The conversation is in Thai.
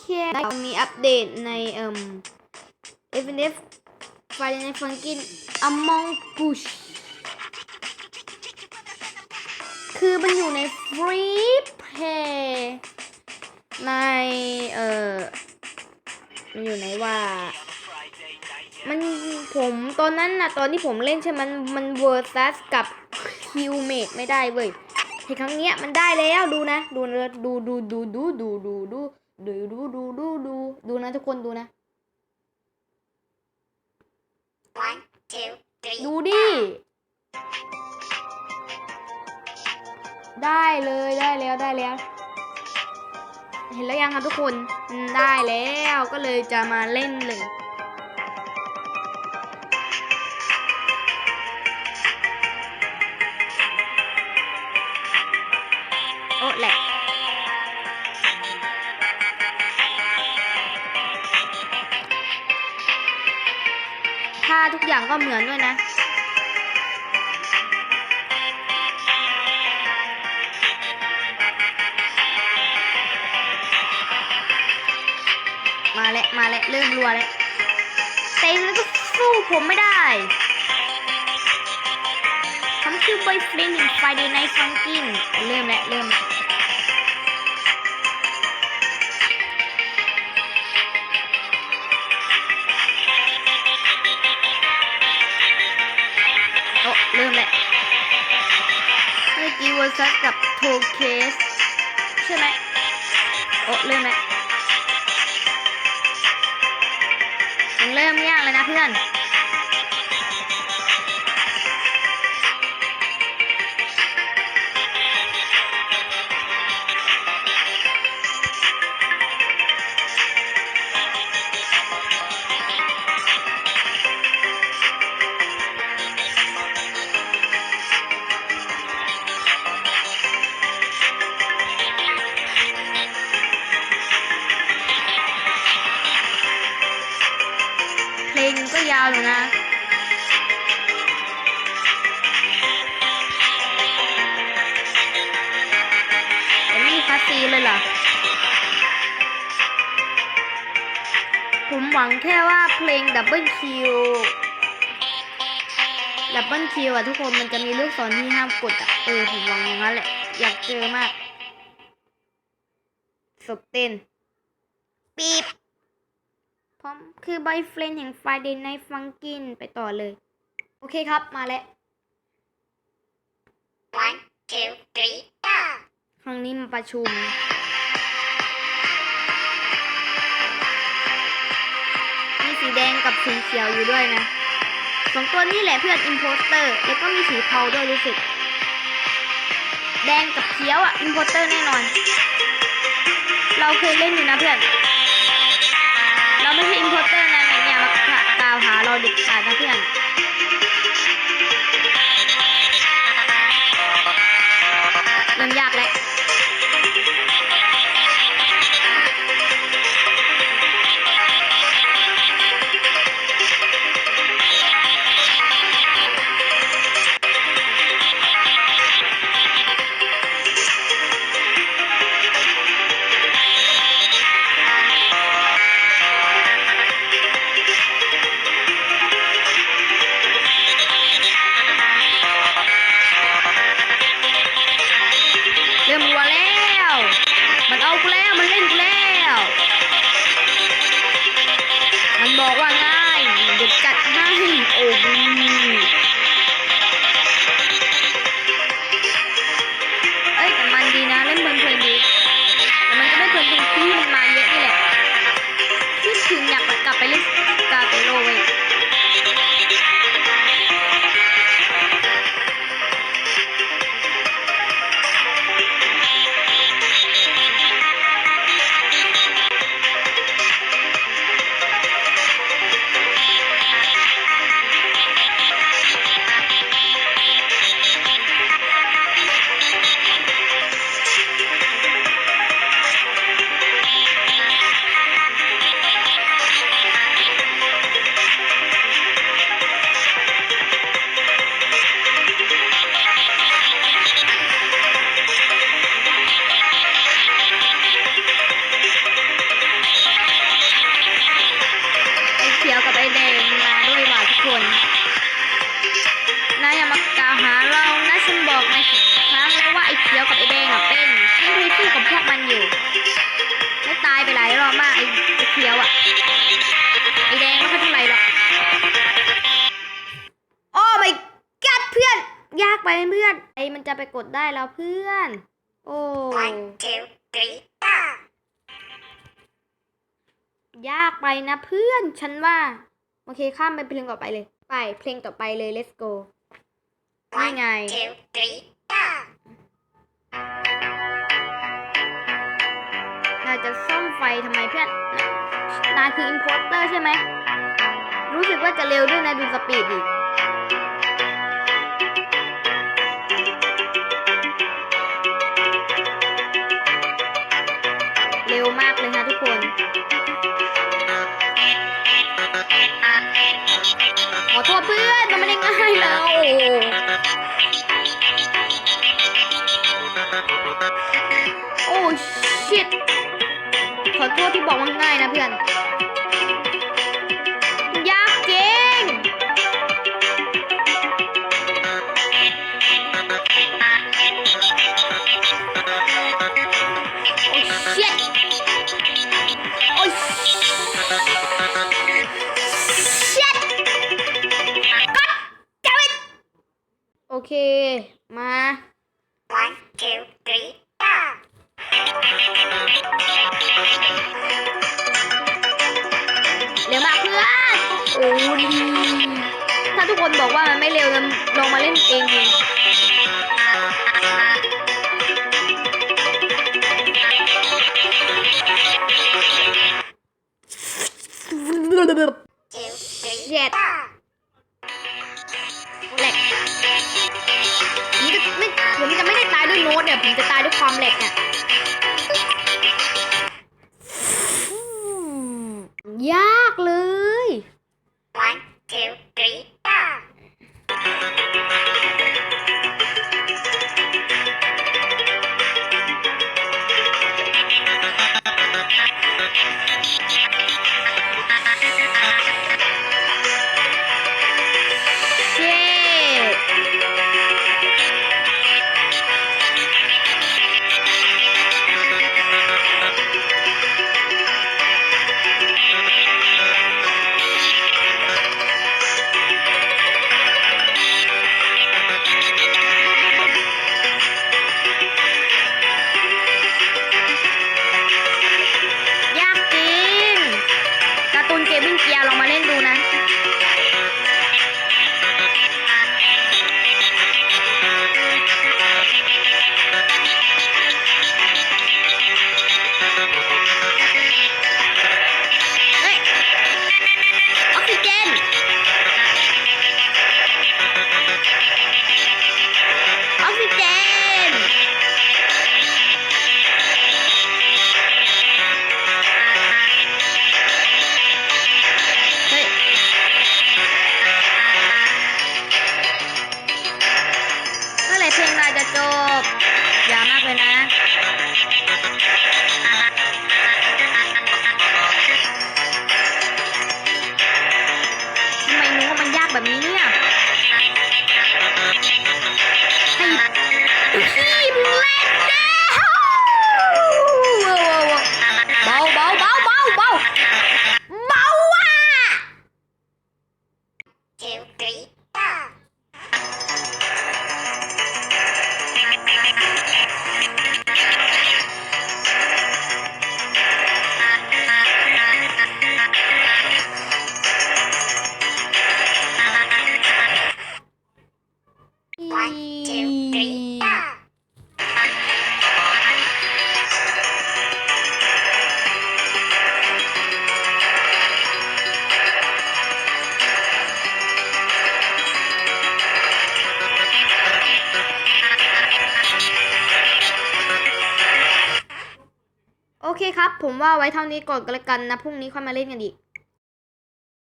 เคมีอัปเดตในเอ่ม FNF Friday Night Funkin' Among Us คือมันอยู่ในฟรีเพย์ในเอ่อมันอยู่ในว่า มันผมตอนนั้นน่ะตอนที่ผมเล่นใช่ไหมมันมันเวอร์ซัสกับคิวเมดไม่ได้เว้ยทีครั้งเนี้ยมันได้แล้วดูนะ ดูนะดูดูดูดูดูดูดู ดูดูดูดูดูดูนะทุกคนดูนะ One, two, three. ดูดิ ได้เลยได้แล้วได้แล้ว เห็นแล้วยังครับทุกคนอืมได้แล้วก็เลยจะมาเล่นเลยโอ้แหละาทุกอย่างก็เหมือนด้วยนะ มาแล้วมาแล้วเริ่มรัวแล้วเต็มแล้วก็สู้ผมไม่ได้ผมคือบอยเฟรนด์แห่ง Friday Night Funkin' เริ่มแล้วเริ่มแล้ว เริ่มแล้วเมื่อกี้วอร์ซัสกับโทเคสใช่ไหมโอ้เริ่มแล้วยันเริ่มยากเลยนะเพื่อน ก็ยาวอยู่นะแต่ไม่มีคาซีเลยเหรอ ผมหวังแค่ว่าเพลงดับเบิลคิวดับเบิลคิวอะทุกคนมันจะมีลูกศรที่ห้ามกดอะเออ ผมหวังอย่างนั้นแหละ อยากเจอมากสบเต้นปี๊บ พร้อมคือบอยเฟรนด์แห่ง Friday Night Funkin' ไปต่อเลย โอเคครับมาแล้ว One, two, three, go. ครั้งนี้มาประชุมมีสีแดงกับสีเขียวอยู่ด้วยนะสองตัวนี้แหละเพื่อนอิ p โพสเตอร์ แล้วก็มีสีเทาด้วยรู้สึก แดงกับเขียวอะอิ p โพสเตอร์แน่นอน เราเคยเล่นอยู่นะเพื่อนเรา ไม่ใช่อิ p โพสเตอร์นะอย่ยมากล่าวหาเราเด็ดขาดนะเพื่อน มันจะไปกดได้แล้วเพื่อน โอ้ One, two, three, go! ยากไปนะเพื่อน ฉันว่า โอเคข้ามไปเพลงต่อไปเลย ไปเพลงต่อไปเลย let's go นี่ไง One, two, three, go! นายจะซ่อมไฟทำไมเพื่อนนายคืออินโพสเตอร์ใช่ไหม รู้สึกว่าจะเร็วด้วยนะดูสปีดดิ คน ขอโทษเพื่อน มันไม่ได้ง่ายเลย มา One, two, three, go! เร็วมากเพื่อนโอ้ดีถ้าทุกคนบอกว่ามันไม่เร็วลองมาเล่นเองดู Two, three, Shit. แหลกผมจะไม่ผมจะไม่ได้ตายด้วยโน้ตเนี่ยผมจะตายด้วยความแหลกเนี่ยยากเลย พี่ คครับ ผมว่าไว้เท่านี้ก่อนก็แล้วกันนะพรุ่งนี้ค่อยมาเล่นกันอีก